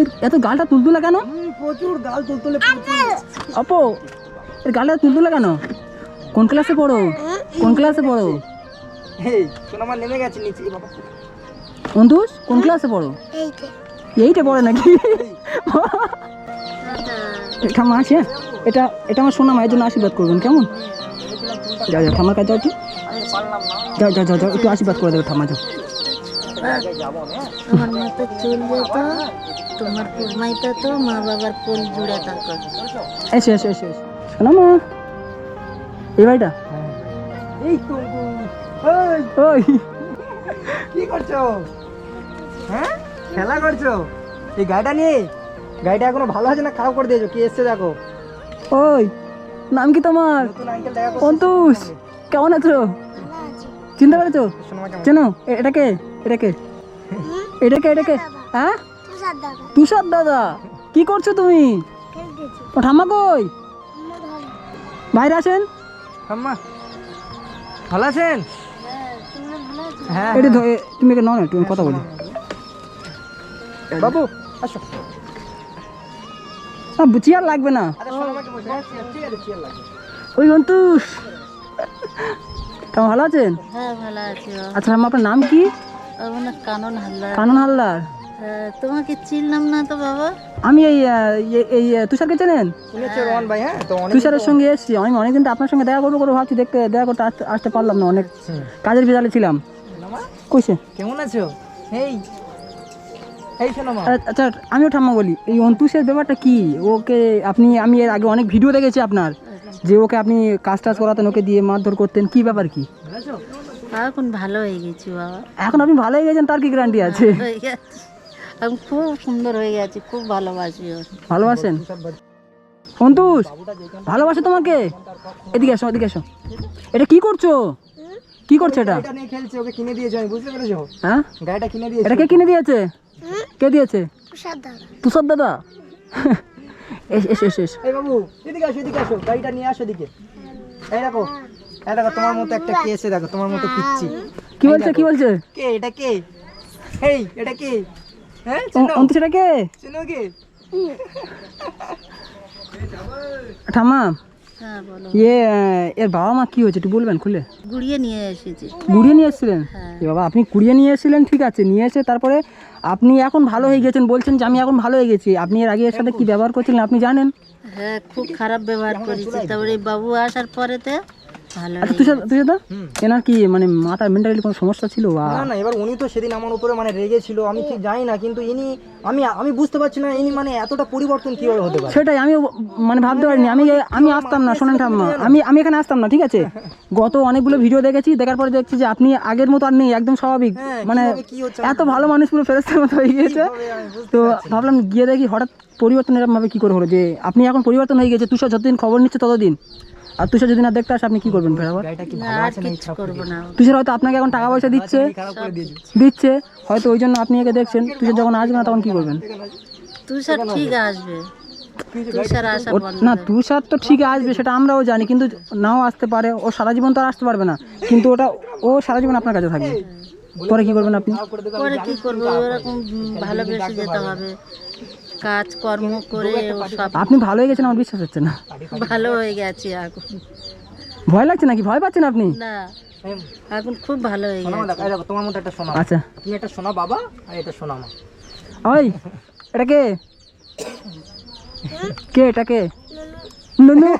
এর এত গালটা তুলতুলা কেন? প্রচুর গাল তুলতুলে অপো এর গালটা তুলতুলা কেন? কোন ক্লাসে পড়ো? কোন ক্লাসে পড়ো? এই নেমে গেছে নিচে বাবা। অন্তুষ কোন ক্লাসে পড়ো? এইটা। পড়ে নাকি? ঠাম্মা আছে এটা এটা আমার সোনা মায়ের জন্য আশীর্বাদ করবেন কেমন? যাও যাও ঠাম্মার কাছে যাও একটু। যাও যাও যাও যাও একটু আশীর্বাদ করে দেবে ঠাম্মা যাও। যাব না তোমার মতো চুল যেত তোমার কুরমাইতে তো মা বাবার কোল জুড়ে থাকো। এসে এসে এসে এসে। শোনো মা। এই বাড়িটা এই তো ওই। কি করছ? হ্যাঁ? খেলা করছ? এই গাড়িটা নিয়ে? গাড়িটা এখনও ভালো আছে না খারাপ করে দিয়েছ? কি এসছে দেখো। ওই নাম কি তোমার? অন্তুষ। কেমন আছো? চিনতে পেরেছ? চেনো? এটাকে এটাকে এটাকে এটাকে হ্যাঁ? তুষার দাদা। কি করছ তুমি? ও ঠাম্মা কই? বাইরে আসেন। আম্মা ভালো আছেন? হ্যাঁ এটা তুমি একে নাও না আমি কথা বলি। বাবু আসো। না চেয়ার লাগবে না? ওই অন্তুষ কেমন ভালো আছেন? হ্যাঁ ভালো আছি আচ্ছা আপনার নাম কি? কানন হালদার। হ্যাঁ, তোমাকে চিনলাম না তো বাবা? আমি এই এই- তুষারকে চেনেন? ভাই হ্যাঁ তুষারের সঙ্গে এসেছি। আমি অনেকদিন তো আপনার সঙ্গে দেখা করব করে ভাবছি দেখতে দেখা করতে আসতে আসতে পারলাম না অনেক। কাজের ভেজালে ছিলাম। কইছে? কেমন আছো? এই আচ্ছা আমিও ঠাম্মা বলি এই অন্তুষের ব্যাপারটা কি? ওকে আপনি আমি এর আগে অনেক ভিডিও দেখেছি আপনার। যে ওকে আপনি কাজ টাজ করাতেন ওকে দিয়ে মারধর করতেন কি ব্যাপার কি? ভালো এখন ভালো হয়ে গেছি বাবা। এখন আপনি ভালো হয়ে গেছেন তার কি গ্যারান্টি আছে? আমি খুব সুন্দর হয়ে গেছি খুব ভালোবাসি ভালোবাসেন? অন্তুষ ভালোবাসে তোমাকে? এদিকে আসো এদিকে আসো এটা কি করছ? কি করছ এটা? এটা নিয়ে খেলছে ওকে কিনে দিয়েছ আমি বুঝতে পেরেছ? হ্যাঁ? গাড়িটা কিনে দিয়েছ। এটা কে কিনে দিয়েছে? কে দিয়েছে? তুষার দাদা। এস এস এস এস এই বাবু এদিকে আসো এদিকে আসো গাড়িটা নিয়ে আসো এদিকে। এই দেখো এই দেখো তোমার মতো একটা কে এসে দেখো তোমার মতো পিচ্ছি। কি বলছে কি বলছে? কে এটা কে? এই এটা কে? হ্যাঁ ও- সেটা কে? চিনো কে? ঠাম্মা হ্যাঁ বলো। ইয়ে এর বাবা মা কি হয়েছে একটু বলবেন খুলে। গুড়িয়ে নিয়ে এসেছি। নিয়ে এসেছিলেন? হ্যাঁ। এ বাবা আপনি কুড়িয়ে নিয়ে এসেছিলেন ঠিক আছে নিয়ে এসে তারপরে আপনি এখন ভালো হয়ে গেছেন বলছেন যে আমি এখন ভালো হয়ে গেছি। আপনি এর আগে এর সাথে কি ব্যবহার করছিলেন আপনি জানেন? হ্যাঁ খুব খারাপ ব্যবহার করেছি। তারপরে বাবু আসার পরেতে আচ্ছা তুষার তুষার দা এনার কি মানে মাথার মেন্টালি কোনো সমস্যা ছিল? বা না না এবার উনি তো সেদিন আমার উপরে মানে রেগে ছিল আমি ঠিক জানি না কিন্তু ইনি আমি আমি বুঝতে পারছি না ইনি মানে এতটা পরিবর্তন কীভাবে হতে পারে। সেটাই আমি মানে ভাবতে পারিনি। আমি আমি আসতাম না শোনেন ঠাম্মা আমি আমি এখানে আসতাম না ঠিক আছে? গত অনেকগুলো ভিডিও দেখেছি দেখার পরে দেখছি যে আপনি আগের মতো আর নেই একদম স্বাভাবিক। হ্যাঁ, মানে এত ভালো মানুষ পুরো ফেরস্তের মতো হয়ে গিয়েছে। তো ভাবলাম গিয়ে দেখি হঠাৎ পরিবর্তন এরকম ভাবে কি করে হলো? যে আপনি এখন পরিবর্তন হয়ে গেছে তুষার যতদিন খবর নিচ্ছে ততদিন। আর তুষার যদি না দেখতে আসে আপনি কি করবেন ফের আবার তুষার হয়তো আপনাকে এখন টাকা পয়সা দিচ্ছে খারাপ করে দিয়েছি দিচ্ছে হয়তো ওই জন্য আপনি একে দেখছেন তুষার যখন আসবে না তখন কি করবেন? তুষার ঠিক আসবে। না তুষার তো ঠিক আসবে সেটা আমরাও জানি কিন্তু নাও আসতে পারে ও সারা জীবন তো আর আসতে পারবে না। কিন্তু ওটা ও সারা জীবন আপনার কাছে থাকবে। পরে কি করবেন আপনি? পরে কি করব? ওরকম ভালোবেসে যেতে হবে। কাজ কর্ম করে ও সব আপনি ভালো হয়ে গেছেন আমার বিশ্বাস হচ্ছে না। ভালো হয়ে গেছে এখন। ভয় লাগছে নাকি? ভয় পাচ্ছেন আপনি? না এখন খুব ভালো হয়ে গেছে। তোমার মতো একটা শোনা। আচ্ছা। তুমি একটা শোনা বাবা আর এটা শোনা মা ওই এটা কে? কে এটা কে? নুনু।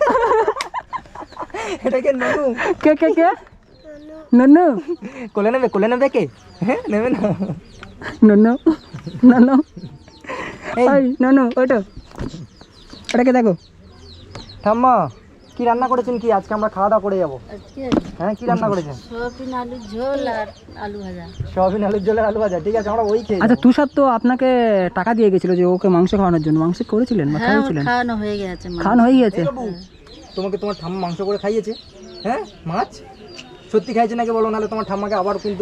এটাকে ননু? কে কে কে? নুনু। কোলে নেবে কোলে নেবে কে? হ্যাঁ নেবে না। নুনু নুনু। ওই নুনু ওইটা। এটাকে দেখো। ঠাম্মা কি রান্না করেছেন কি? আজকে আমরা খাওয়া দাওয়া করে যাব। হ্যাঁ কি রান্না করেছেন? সোয়াবিন আলু ঝোল আর আলু ভাজা। সয়াবিন আলুর জলের আলু ভাজা। ঠিক আছে আমরা ওই খেয়ে আচ্ছা তুষার তো আপনাকে টাকা দিয়ে গেছিল যে ওকে মাংস খাওয়ানোর জন্য। মাংস করেছিলেন বা হ্যাঁ ওর খাওয়ানো হয়ে গেছে খাওয়ানো হয়ে গেছে। তোমাকে তোমার ঠাম্মা মাংস করে খাইয়েছে। হ্যাঁ মাছ? সত্যি খাইছে নাকি বলো? নাহলে তোমার ঠাম্মাকে আবার কিন্তু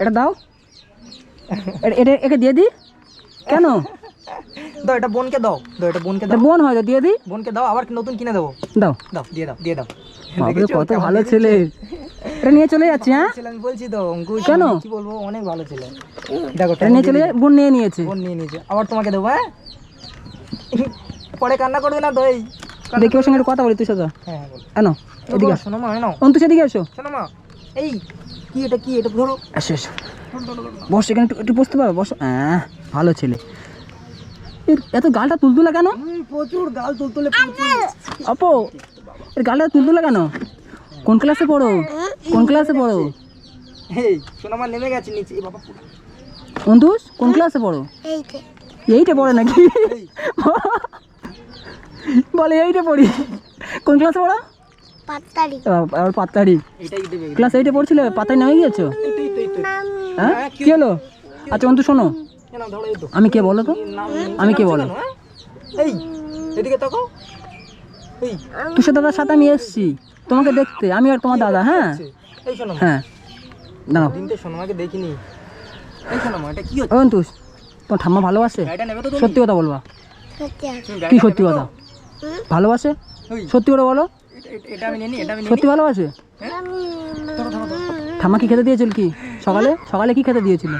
এটা দাও। এটা- এটা একে দিয়ে দিই কেন? দাও এটা বোনকে দাও দাও এটা বোনকে দাও। বোন হয়তো দিয়ে দিই। বোনকে দাও আবার নতুন কিনে দেবো। দাও। দাও দিয়ে দাও দিয়ে দাও। কত ভালো ছেলে। এটা নিয়ে চলে যাচ্ছি হ্যাঁ? আমি বলছি তো কেন? কি বলব অনেক ভালো ছেলে। দেখো এটা নিয়ে চলে বোন নিয়ে নিয়েছে। ফোন নিয়ে নিয়েছে। আবার তোমাকে দেবো হ্যাঁ? পরে কান্না করবে না এই দেখি ওর সঙ্গে একটু কথা বলি তুই সাথা হ্যাঁ হ্যাঁ। এনো এদিকে শোনো মা নাও। অন্তু সেদিকে এসো। শোনো মা এই কি এটা কি এটা? ধরো। এসো এসো। বস এখানে একটু একটু বসতে পারো বস। হ্যাঁ ভালো ছেলে। এত গালটা তুলতুলা কেন? প্রচুর গাল তুলতুলে অপো এর গালটা তুলতুলা কেন? কোন ক্লাসে পড়ো? কোন ক্লাসে পড়ো? এই শোনো মা নেমে গেছে নিচে। এই বাবা। কোন ক্লাসে পড়ো? এইটে। পড়ে নাকি? বলে এইটে পড়ি। কোন ক্লাসে পড়ো? পাতারি আ- আর ক্লাস এইটে পড়ছিলে? পাতায় নামে গিয়েছো? তো। হ্যাঁ কি হলো? আচ্ছা অন্তু শোনো। আমি কে বলো তো? আমি কে বলো? হ্যাঁ? এই এদিকে তাকাও। তুষার দাদার সাথে আমি এসছি। তোমাকে দেখতে। আমি আর তোমার দাদা হ্যাঁ? এই শোনো। মা হ্যাঁ। দাঁড়াও। দেখিনি। তোমার ঠাম্মা ভালোবাসে? সত্যি কথা বলবা। সত্যি কি সত্যি কথা? ভালোবাসে? সত্যি করে বলো। সত্যি ভালোবাসে? ধরো। ঠাম্মা কি খেতে দিয়েছিল কি? সকালে? সকালে কি খেতে দিয়েছিল?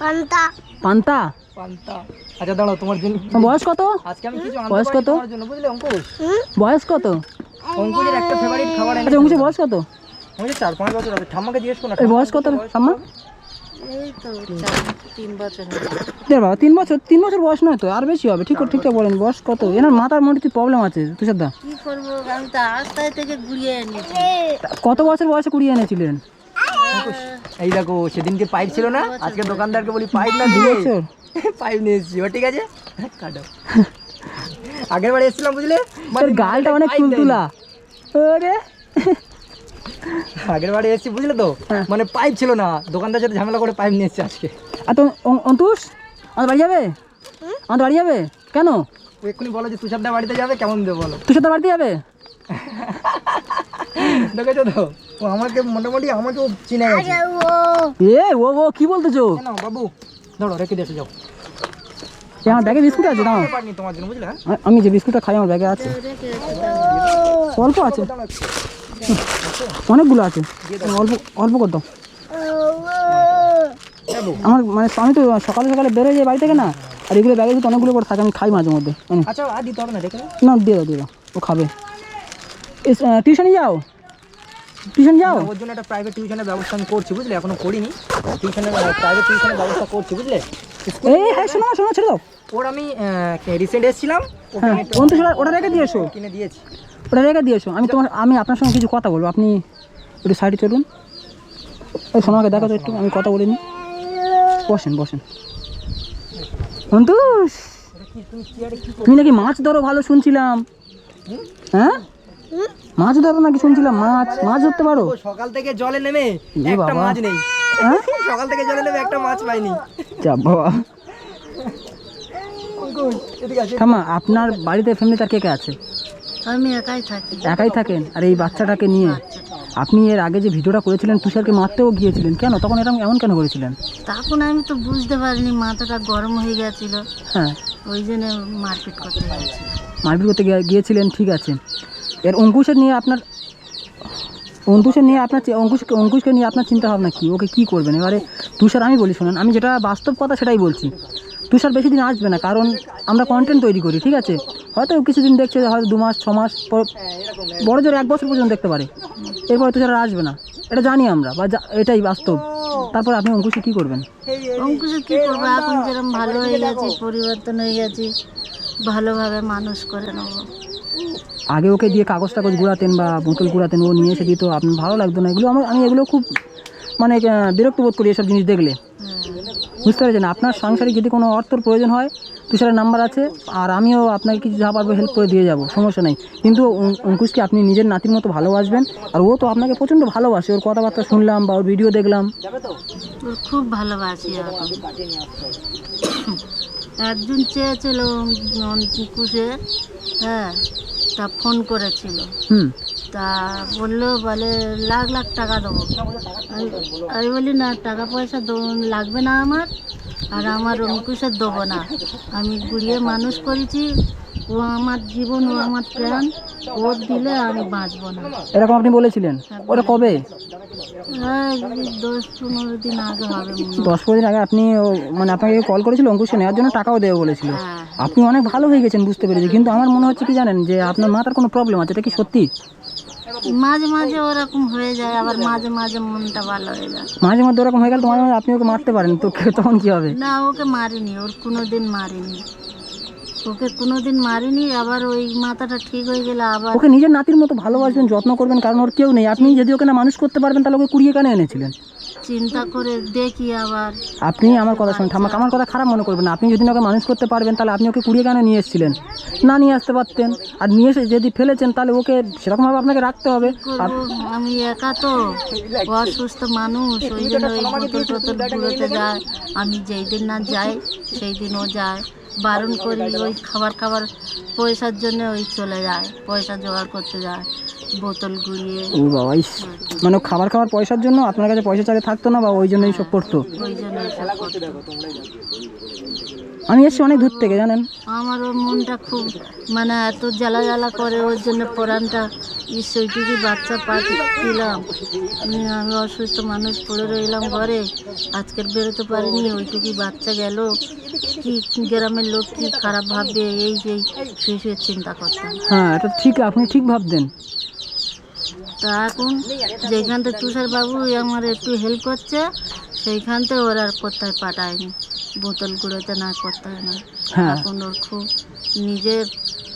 পান্তা। পান্তা? পান্তা। আচ্ছা দাঁড়াও তোমার জন্য বয়স কত? আজকে আমি কিছু বয়স কত? তোমার জন্য বুঝলে অঙ্কুশ? বয়স কত? অঙ্কুশের একটা ফেভারিট খাবার আচ্ছা অংশের বয়স কত? আমি চার পাঁচ বছর হবে ঠাম্মাকে জিজ্ঞেস করো না এর বয়স কত ঠাম্মা এই তো চার তিন বছর বাবা তিন বছর তিন বছর বয়স নয় তো আর বেশি হবে। ঠিক ঠিকঠাক বলেন বয়স কত? এনার মাথার মধ্যে প্রবলেম আছে তুষার দা? কত বছর বয়সে কুড়িয়ে এনেছিলেন? এই দেখো সেদিনকে পাইপ ছিল না আজকে দোকানদারকে বলি পাইপ না দু দিয়ে। বছর পাইপ নিয়ে এসেছি। ও ঠিক আছে? কাটো। আগের বার এসেছিলাম বুঝলে? তোর গালটা অনেক তুলতুলা। ওরে। আগের বারে এসেছি বুঝলে তো? হ্যাঁ। মানে পাইপ ছিল না। দোকানদার সাথে ঝামেলা করে পাইপ নিয়ে এসেছি আজকে। আর তো অন্তুষ আমাদের বাড়ি যাবে? আমাদের বাড়ি যাবে? কেন? ও এক্ষুনি বলো যে তুষারদা বাড়িতে যাবে কেমন দেবে বলো? তুষার দা বাড়িতে যাবে? দেখেছ তো ও আমাকে মোটামুটি আমাকেও চিনে গেছে। এ ও ও কি বলতেছো? কেন বাবু। ধরো রেখে দিয়ে যাও। আমার ব্যাগে বিস্কুট আছে দাও পারিনি তোমার জন্য বুঝলে? আ- আমি যে বিস্কুটটা খাই আমার ব্যাগে আছে। অল্প আছে। অনেকগুলো আছে। অল্প অল্প করে দাও। আমার মানে আমি তো সকালে সকালে বেরোয় যাই বাড়ি থেকে না আর এগুলো ব্যাগে অনেকগুলো করে থাকে আমি খাই মাঝে মধ্যে। আচ্ছা না না দিয়ে দাও দিয়ে দাও। ও খাবে। টিউশনে যাও? টিউশন যাও? ওর জন্য একটা প্রাইভেট টিউশনের ব্যবস্থা আমি করছি বুঝলে? এখনও করিনি। টিউশনের প্রাইভেট টিউশনের ব্যবস্থা করছি বুঝলে? এই হ্যাঁ শোনো শোনো ছেড়ে দাও। ওর আমি রিসেন্ট এসেছিলাম হ্যাঁ ওটা রেখে দিয়েছ? কিনে দিয়েছি। ওটা রেখে দিয়েছ? আমি তোমার আমি আপনার সঙ্গে কিছু কথা বলব। আপনি একটু সাইডে চলুন। ওই সোনাকে দেখো তো একটু আমি কথা বলিনি। বসেন বসেন। অন্তুষ তুমি নাকি মাছ ধরো ভালো শুনছিলাম। হ্যাঁ? মাছ ধরো নাকি শুনছিলাম মাছ মাছ ধরতে পারো? সকাল থেকে জলে নেমে একটা মাছ নেই। হ্যাঁ? সকাল থেকে জলে নেমে একটা মাছ পাইনি। যা বাবা। ঠাম্মা আপনার বাড়িতে ফ্যামিলি তার কে কে আছে? আমি একাই থাকি। একাই থাকেন? আর এই বাচ্চাটাকে নিয়ে। আপনি এর আগে যে ভিডিওটা করেছিলেন তুষারকে মারতেও গিয়েছিলেন। কেন? তখন এরকম এমন কেন করেছিলেন? তখন আমি তো বুঝতে পারিনি মাথাটা গরম হয়ে গেছিল। হ্যাঁ। ওই জন্য মারপিট করতে গেছি মারপিট করতে গিয়েছিলেন ঠিক আছে। এর অঙ্কুশের নিয়ে আপনার, অঙ্কুশের নিয়ে আপনার অঙ্কুশ, অঙ্কুশকে নিয়ে আপনার চিন্তা ভাবনা কি? ওকে কী করবেন? এবারে তুষার, আমি বলি শোনেন, আমি যেটা বাস্তব কথা সেটাই বলছি। তুষার বেশি দিন আসবে না, কারণ আমরা কন্টেন্ট তৈরি করি, ঠিক আছে? হয়তো কিছুদিন দেখছে হয়তো দু মাস, ছ মাস বড় জোর এক বছর পর্যন্ত দেখতে পারে। এরপরে তুষার আসবে না। এটা জানি আমরা, বা এটাই বাস্তব। তারপর আপনি অঙ্কুশে কী করবেন? অঙ্কুশে কি করব? এখন যেরকম ভালো হয়ে গেছি, পরিবর্তন হয়ে গেছি, ভালোভাবে মানুষ করে নেব। আগে ওকে দিয়ে কাগজ টাগজ গুঁড়াতেন বা বোতল গুঁড়াতেন ও নিয়ে এসে দিত আপনার ভালো লাগতো না। এগুলো আমার আমি এগুলো খুব মানে বিরক্ত বোধ করি এসব জিনিস দেখলে। বুঝতে পেরেছেন? আপনার সংসারে যদি কোনো অর্থর প্রয়োজন হয় তুষারের নাম্বার আছে, আর আমিও আপনাকে কিছু যা পারব হেল্প করে দিয়ে যাব, সমস্যা নেই। কিন্তু অঙ্কুশকে আপনি নিজের নাতির মতো ভালোবাসবেন, আর ও তো আপনাকে প্রচণ্ড ভালোবাসে। ওর কথাবার্তা শুনলাম বা ওর ভিডিও দেখলাম। খুব ভালোবাসি একজন চেয়েছিল কুকুশে হ্যাঁ তা ফোন করেছিল। হুম। তা বলল বলে লাখ লাখ টাকা দেবো। আমি বলি না টাকা পয়সা দো- লাগবে না আমার আর আমার অঙ্কুশের দেবো না। আমি গুড়িয়ে মানুষ করেছি ও আমার জীবন ও আমার প্রাণ ওর দিলে আমি বাঁচবো না। এরকম আপনি বলেছিলেন? ওটা কবে? হ্যাঁ দশ পনেরো দিন আগে হবে মনে হয়। দশ পনেরো দিন আগে আপনি ও- মানে আপনাকে কল করেছিল অঙ্কুশকে নেওয়ার জন্য টাকাও দেবে বলেছিল। হ্যাঁ আপনি অনেক ভালো হয়ে গেছেন বুঝতে পেরেছি। কিন্তু আমার মনে হচ্ছে কি জানেন যে আপনার মাথার কোনো প্রবলেম আছে এটা কি সত্যি? মাঝে মাঝে ওরকম হয়ে যায় আবার মাঝে মাঝে মনটা ভালো হয়ে যায়। মাঝে মধ্যে ওরকম হয়ে গেল তো মাঝে মাঝে আপনি ওকে মারতে পারেন তো কে- তখন কি হবে? না ওকে মারিনি ওর কোনো দিন মারিনি। ওকে কোনো দিন মারিনি আবার ওই মাথাটা ঠিক হয়ে গেলে আবার ওকে নিজের নাতির মতো ভালোবাসবেন যত্ন করবেন কারণ ওর কেউ নেই। আপনি যদি ওকে না মানুষ করতে পারবেন তাহলে ওকে কুড়িয়ে কেন এনেছিলেন। চিন্তা করে দেখি আবার। আপনি আমার কথা শুনুন ঠাম্মা আমার কথা খারাপ মনে করবেন না। আপনি যদি না ওকে মানুষ করতে পারবেন তাহলে আপনি ওকে কুড়িয়ে কেন নিয়ে এসেছিলেন। না নিয়ে আসতে পারতেন। আর নিয়ে এসে যদি ফেলেছেন তাহলে ওকে সেরকমভাবে আপনাকে রাখতে হবে। আর আমি একা তো। অসুস্থ মানুষ ওই জন্য ওই বোতল টোতল ঘুরোতে যায়। আমি যেই দিন না যাই সেই দিন ও যায়। বারণ করি ওই খাবার খাবার পয়সার জন্য ওই চলে যায় পয়সা জোগাড় করতে যায় বোতল ঘুরিয়ে ও বাবা ইস মানে খাবার খাওয়ার পয়সার জন্য আপনার কাছে পয়সা চালে থাকতো না বা ওই জন্য এইসব করতো? ওই জন্য এসব করতো। আমি এসছি অনেক দূর থেকে জানেন? আমার ওর মনটা খুব মানে এত জ্বালা জ্বালা করে ওর জন্য পরানটা ঈশ্বরটুকু বাচ্চা পাঠিয়েছিলাম আমি আমি অসুস্থ মানুষ পড়ে রইলাম ঘরে। আজকের বেরোতে পারিনি ওইটুকুই বাচ্চা গেল। কি গ্রামের লোক কি খারাপ ভাববে? এই যে শুয়ে শুয়ে চিন্তা করতাম। হ্যাঁ এটা ঠিক আপনি ঠিক ভাবতেন। তা এখন যেখান থেকে তুষার বাবু আমার একটু হেল্প করছে সেইখান থেকে ওর আর কোথায় পাঠায়নি। বোতল গুঁড়োতে না করতে হয় না। হ্যাঁ। এখন ওর খুব নিজের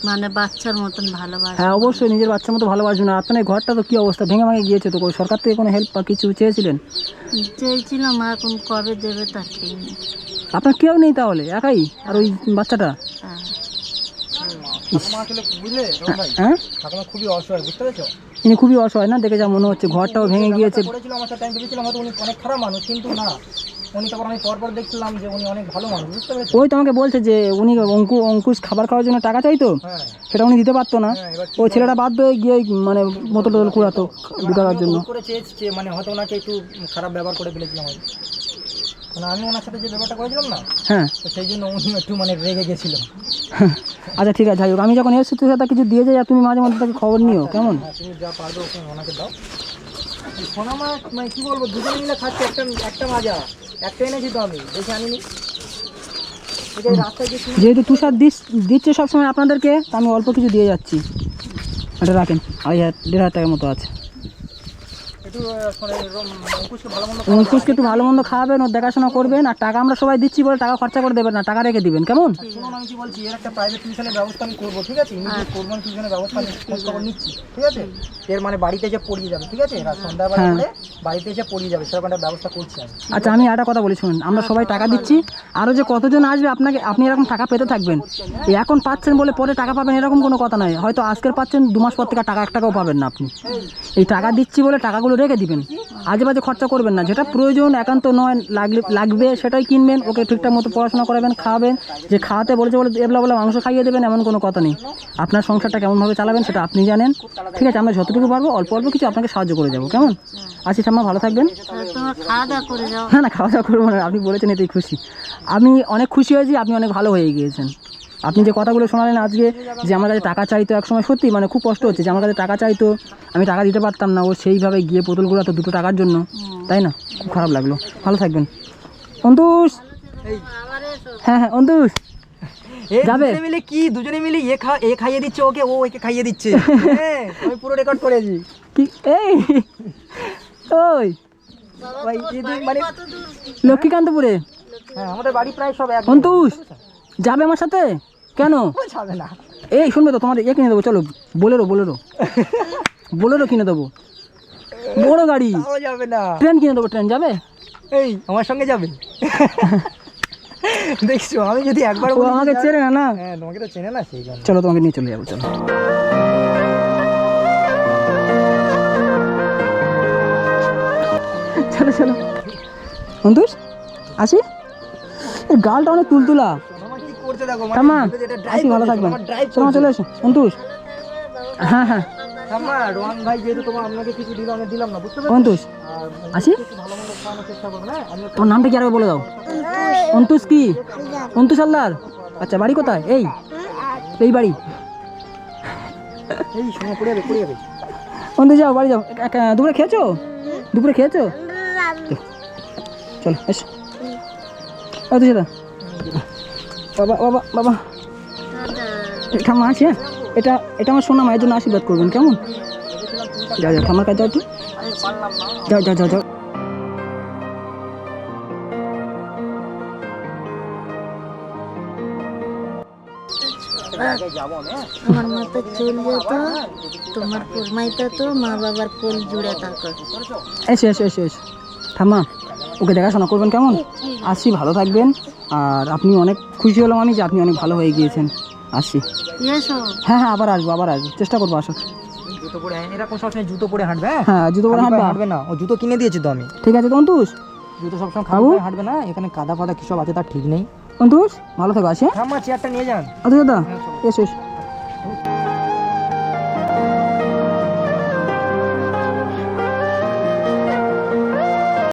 মানে বাচ্চার মতন ভালোবাসে। হ্যাঁ অবশ্যই নিজের বাচ্চার মতো ভালোবাসবেন আর আপনার ঘরটা তো কি অবস্থা? ভেঙে ভেঙে গিয়েছে তো কই? সরকার থেকে কোনো হেল্প বা কিছু চেয়েছিলেন? চেয়েছিলাম এখন কবে দেবে ঠিক নেই। আপনার কেউ নেই তাহলে? একাই? আর ওই বাচ্চাটা? হ্যাঁ? হ্যাঁ খুবই অসহায় বুঝতে পেরেছ? ইনি খুবই অসহায় না? দেখে যা মনে হচ্ছে ঘরটাও ভেঙে গিয়েছে। আমার সাথে আমি ভেবেছিলাম হয়তো উনি অনেক খারাপ মানুষ কিন্তু না। উনি তারপর আমি পরপর দেখছিলাম যে উনি অনেক ভালো মানুষ বুঝতে পেরেছ ওই তো আমাকে বলছে যে উনি অঙ্কু অঙ্কুশ খাবার খাওয়ার জন্য টাকা চাইতো হ্যাঁ। সেটা উনি দিতে পারতো না। হ্যাঁ ওই ছেলেটা বাধ্য হয়ে গিয়ে মানে বোতল টোতল কুড়াতো বিকার জন্য। করে চেয়েছে মানে হয়তো ওনাকে একটু খারাপ ব্যবহার করে ফেলেছিলাম আমি মানে আমি ওনার সাথে যে ব্যাপারটা করেছিলাম না হ্যাঁ। তো সেই জন্য উনি একটু মানে রেগে গেছিল। আচ্ছা ঠিক আছে যাই হোক আমি যখন এসেছি তুই সাথে কিছু দিয়ে যাই আর তুমি মাঝে মধ্যে তাকে খবর নিও কেমন? হ্যাঁ তুমি যা পারবে ওনাকে দাও। সোনা মাছ মানে কি বলব দুজন মিলে খাচ্ছে একটা একটা মাজা যেহেতু তুষার দিচ্ছে সবসময় আপনাদেরকে, তা আমি অল্প কিছু দিয়ে যাচ্ছি। এটা রাখেন, আড়াই হাজার দেড় হাজার টাকার মতো আছে একটু আহ, মানে এরকম অঙ্কুশকে ভালো মন্দ একটু ভালো মন্দ খাওয়াবেন ওর দেখাশোনা করবেন আর টাকা আমরা সবাই দিচ্ছি বলে টাকা খরচা করে দেবেন না টাকা রেখে দিবেন কেমন? আমি কি বলছি এর একটা প্রাইভেট টিউশনের ব্যবস্থা আমি করব ঠিক আছে? করব টিউশনের ব্যবস্থা আমি খবর নিচ্ছি ঠিক আছে? এর মানে বাড়িতে পড়িয়ে যাবে ঠিক আছে? সন্ধ্যাবেলা হ্যাঁ। বাড়িতে এসে পড়িয়ে যাবে সেরকম একটা ব্যবস্থা করছি আমি। আচ্ছা আমি একটা কথা বলি শুনুন আমরা সবাই টাকা দিচ্ছি আরও যে কতজন আসবে আপনাকে আপনি এরকম টাকা পেতে থাকবেন। এই এখন পাচ্ছেন বলে পরে টাকা পাবেন এরকম কোনো কথা নয় হয়তো আজকের পাচ্ছেন দু মাস পর থেকে টাকা এক টাকাও পাবেন না আপনি। এই টাকা দিচ্ছি বলে টাকাগুলো রেখে দিবেন। আজে বাজে খরচা করবেন না। যেটা প্রয়োজন একান্ত নয় লাগলে লাগবে সেটাই কিনবেন ওকে ঠিকঠাক মতো পড়াশোনা করাবেন খাওয়াবেন। যে খাওয়াতে বলেছে বলে এবলা বলে মাংস খাইয়ে দেবেন এমন কোনো কথা নেই। আপনার সংসারটা কেমনভাবে চালাবেন সেটা আপনি জানেন। ঠিক আছে আমরা যতটুকু পারব অল্প অল্প কিছু আপনাকে সাহায্য করে যাব। কেমন? আছি ঠাম্মা ভালো থাকবেন? না না খাওয়া দাওয়া করব না। আপনি বলেছেন এতেই খুশি। আমি অনেক খুশি হয়েছি আপনি অনেক ভালো হয়ে গিয়েছেন। আপনি যে কথাগুলো শোনালেন আজকে যে আমার কাছে টাকা চাইতো একসময় সত্যি মানে খুব কষ্ট হচ্ছে যে আমার কাছে টাকা চাইতো আমি টাকা দিতে পারতাম না ও সেইভাবে গিয়ে বোতলগুলো তো দুটো টাকার জন্য। তাই না? খুব খারাপ লাগল। ভালো থাকবেন। অন্তুষ! হ্যাঁ হ্যাঁ অন্তুষ! যাবে? মিলে কি? দুজনে মিলে এ খা এ খাইয়ে দিচ্ছে ওকে ও একে খাইয়ে দিচ্ছে। হ্যাঁ আমি পুরো রেকর্ড করেছি কি? এই! ওই! মানে লক্ষ্মীকান্তপুরে? হ্যাঁ আমাদের বাড়ি প্রায় সব এক অন্তুষ! যাবে আমার সাথে? কেন? না। এই শুনবে তো তোমার এ কিনে দেবো চলো বোলেরো বোলেরো। বোলেরো কিনে দেবো। বড় গাড়ি। যাবে না। ট্রেন কিনে দেবো ট্রেন যাবে? এই আমার সঙ্গে যাবে। দেখছ আমি যদি একবার ও আমাকে চেনে না। হ্যাঁ তোমাকে তো চেনে না সেই জন্য। চলো তোমাকে নিয়ে চলে যাব চলো। চলো চলো। সন্তোষ আসি? এই গালটা অনেক তুলতুলা। করতে দেখো মানে ভালো থাকবেন। আমার চলে এসো। সন্তোষ। হ্যাঁ হ্যাঁ। ঠাম্মা রোহান ভাই যেহেতু তোমার আপনাকে কিছু দিল আমি দিলাম না বুঝতে পারছ? সন্তোষ। আর আসি? একটু ভালো মন্দ খাওয়ানোর চেষ্টা করব না আমি তোমার নামটা কি বলে দাও? অন্তুষ কি? অন্তুষ আল্লার আচ্ছা বাড়ি কোথায়? এই। এই বাড়ি। এই সময় পড়ে যাবে পড়ে যাবে বন্ধু যাও বাড়ি যাও। দুপুরে খেয়েছো? দুপুরে খেয়েছো? চলো এসো। দাদা বাবা বাবা বাবা। ঠাম্মা আছে হ্যাঁ? এটা এটা আমার সোনা মায়ের জন্য আশীর্বাদ করবেন কেমন? যাও যাও ঠাম্মার কাছে একটু যাও যাও যাও যাও যাব আমি হ্যাঁ? আমার মাথা চুল যেত তোমার কুরমাইতে তো মা বাবার কোল জুড়ে থাকো। এসো এসো এসো এসো। ঠাম্মা ওকে দেখাশোনা করবেন কেমন? আসি ভালো থাকবেন। আর আপনি অনেক খুশি হলাম আমি যে আপনি অনেক ভালো হয়ে গিয়েছেন। আসি। হ্যাঁ হ্যাঁ আবার আসব আবার আসব। চেষ্টা করব আসার জুতো পরে হ্যাঁ, এরকম সবসময় জুতো পরে হাঁটবে হ্যাঁ? হ্যাঁ জুতো পরে হাঁটবে না। ও জুতো কিনে দিয়েছি তো আমি। ঠিক আছে অন্তুষ জুতো সবসময় খাব হাঁটবে না এখানে কাদা ফাদা কি সব আছে তার ঠিক নেই। অন্তুষ ভালো থাকো আছে হ্যাঁ? চেয়ারটা নিয়ে যান। আচ্ছা দাদা এসো এসো।